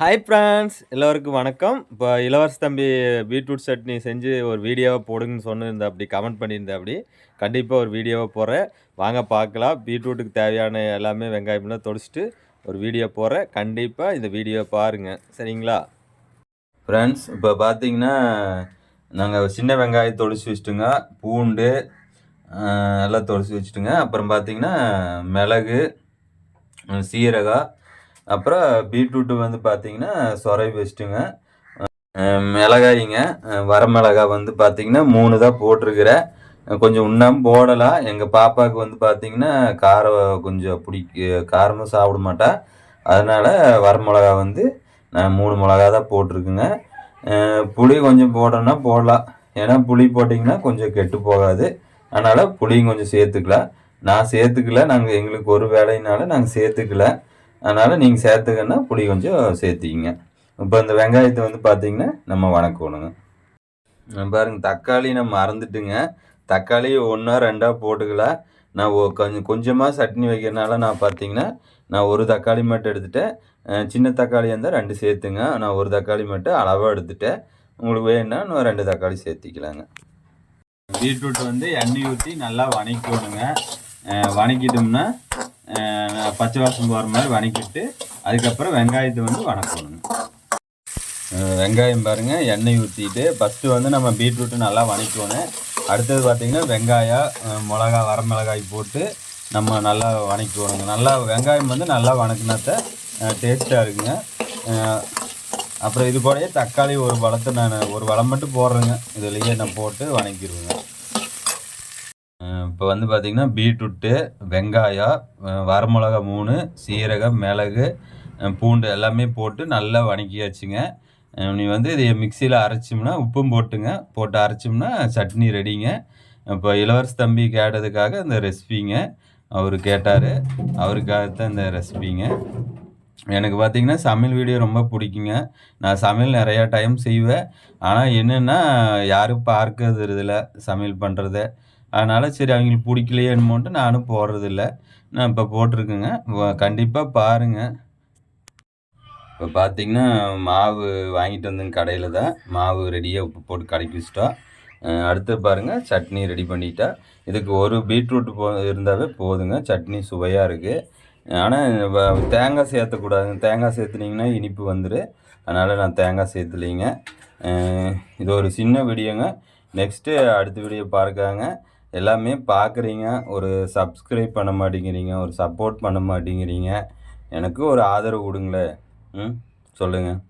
Hi friends எல்லோருக்கும் வணக்கம். இப்போ இளவரச தம்பி பீட்ரூட் சட்னி செஞ்சு ஒரு வீடியோவை போடுங்கன்னு சொன்னிருந்தா அப்படி கமெண்ட் பண்ணியிருந்தேன் அப்படி கண்டிப்பாக ஒரு வீடியோவை போடுறேன். வாங்க பார்க்கலாம். பீட்ரூட்டுக்கு தேவையான எல்லாமே வெங்காயம்லாம் தொடிச்சிட்டு ஒரு வீடியோ போடுறேன். கண்டிப்பாக இந்த வீடியோ பாருங்கள் சரிங்களா? ஃப்ரெண்ட்ஸ் இப்போ பார்த்தீங்கன்னா நாங்கள் சின்ன வெங்காயம் தொடிச்சு வச்சுட்டுங்க. பூண்டு எல்லாம் தொடிச்சு வச்சுட்டுங்க. அப்புறம் பார்த்தீங்கன்னா மிளகு சீரகம் அப்புறம் பீட்ரூட்டு வந்து பார்த்தீங்கன்னா சொரை வச்சுட்டுங்க மிளகாய்ங்க. வரமிளகா வந்து பார்த்தீங்கன்னா மூணு தான் போட்டிருக்கிறேன் கொஞ்சம் உண்ணாமல் போடலாம். எங்கள் பாப்பாவுக்கு வந்து பார்த்தீங்கன்னா காரம் கொஞ்சம் பிடிக்க காரமும் சாப்பிட மாட்டா. அதனால் வரமிளகா வந்து நான் மூணு மிளகா தான் போட்டிருக்குங்க. புளி கொஞ்சம் போடணும்னா போடலாம். ஏன்னா புளி போட்டிங்கன்னா கொஞ்சம் கெட்டு போகாது. அதனால் புளியும் கொஞ்சம் சேர்த்துக்கலாம். நான் சேர்த்துக்கல. நாங்கள் எங்களுக்கு ஒரு வேலையினால நாங்கள் சேர்த்துக்கல. அதனால் நீங்கள் சேர்த்துக்கன்னா புளி கொஞ்சம் சேர்த்திக்கிங்க. இப்போ இந்த வெங்காயத்தை வந்து பார்த்தீங்கன்னா நம்ம வணக்கணுங்க. பாருங்கள் தக்காளி நம்ம மறந்துட்டுங்க. தக்காளி ஒன்றா ரெண்டாக போட்டுக்கலாம் நான் கொஞ்சம் கொஞ்சமாக சட்னி வைக்கிறனால நான் பார்த்தீங்கன்னா நான் ஒரு தக்காளி மட்டும் எடுத்துட்டேன். சின்ன தக்காளி இருந்தால் ரெண்டு சேர்த்துங்க. நான் ஒரு தக்காளி மட்டும் அளவாக எடுத்துட்டேன். உங்களுக்கு வேணும்னா நான் ரெண்டு தக்காளி சேர்த்திக்கலாங்க. பீட்ரூட் வந்து எண்ணெய் ஊற்றி நல்லா வணக்கணுங்க வணக்கிட்டோம்னா பச்சை வாசம் போகிற மாதிரி வணக்கிட்டு அதுக்கப்புறம் வெங்காயத்தை வந்து வணக்கணும். வெங்காயம் பாருங்கள் எண்ணெய் ஊற்றிட்டு ஃபஸ்ட்டு வந்து நம்ம பீட்ரூட்டு நல்லா வணக்கணும் அடுத்தது பார்த்திங்கன்னா வெங்காயம் மிளகா வரமிளகாய் போட்டு நம்ம நல்லா வணக்கணுங்க நல்லா வெங்காயம் வந்து நல்லா வணக்கினத்த டேஸ்ட்டாக இருக்குங்க. அப்புறம் இது கூடயே தக்காளி ஒரு வளத்தை நான் ஒரு வளம் மட்டும் போடுறேங்க. இதுலேயே நான் போட்டு வணக்கிடுவேங்க. இப்போ வந்து பார்த்திங்கன்னா பீட்ரூட்டு வெங்காயம் வரமிளகா மூணு சீரகம் மிளகு பூண்டு எல்லாமே போட்டு நல்லா வணக்கியாச்சுங்க. நீ வந்து இதை மிக்சியில் அரைச்சோம்னா உப்பும் போட்டுங்க. போட்டு அரைச்சோம்னா சட்னி ரெடிங்க. இப்போ இளவரச தம்பி கேட்டதுக்காக இந்த ரெசிபிங்க அவர் கேட்டார். அவருக்காக தான் இந்த ரெசிபிங்க. எனக்கு பார்த்திங்கன்னா சமையல் வீடியோ ரொம்ப பிடிக்குங்க. நான் சமையல் நிறையா டைம் செய்வேன். ஆனால் என்னென்னா யாரும் பார்க்கறது இதில் சமையல் பண்ணுறதை அதனால் சரி அவங்களுக்கு பிடிக்கலையே என்னமோன்ட்டு நானும் போடுறதில்ல. நான் இப்போ போட்டிருக்கேங்க. கண்டிப்பாக பாருங்கள் இப்போ பார்த்தீங்கன்னா மாவு வாங்கிட்டு வந்தேங்க கடையில் தான். மாவு ரெடியாக உப்பு போட்டு கடைக்கு வச்சிட்டோம் அடுத்து பாருங்கள் சட்னி ரெடி பண்ணிட்டா. இதுக்கு ஒரு பீட்ரூட் போ இருந்தாவே போதுங்க. சட்னி சுவையாக இருக்குது ஆனால் தேங்காய் சேர்த்தக்கூடாதுங்க. தேங்காய் சேர்த்துனீங்கன்னா இனிப்பு வந்துடும் அதனால் நான் தேங்காய் சேர்த்துலிங்க. இது ஒரு சின்ன வீடியோங்க. நெக்ஸ்ட்டு அடுத்த வீடியோ பார்க்காங்க எல்லாமே பார்க்குறீங்க ஒரு சப்ஸ்கிரைப் பண்ண மாட்டேங்கிறீங்க ஒரு சப்போர்ட் பண்ண மாட்டேங்கிறீங்க. எனக்கு ஒரு ஆதரவு கொடுங்களேன். ம் சொல்லுங்கள்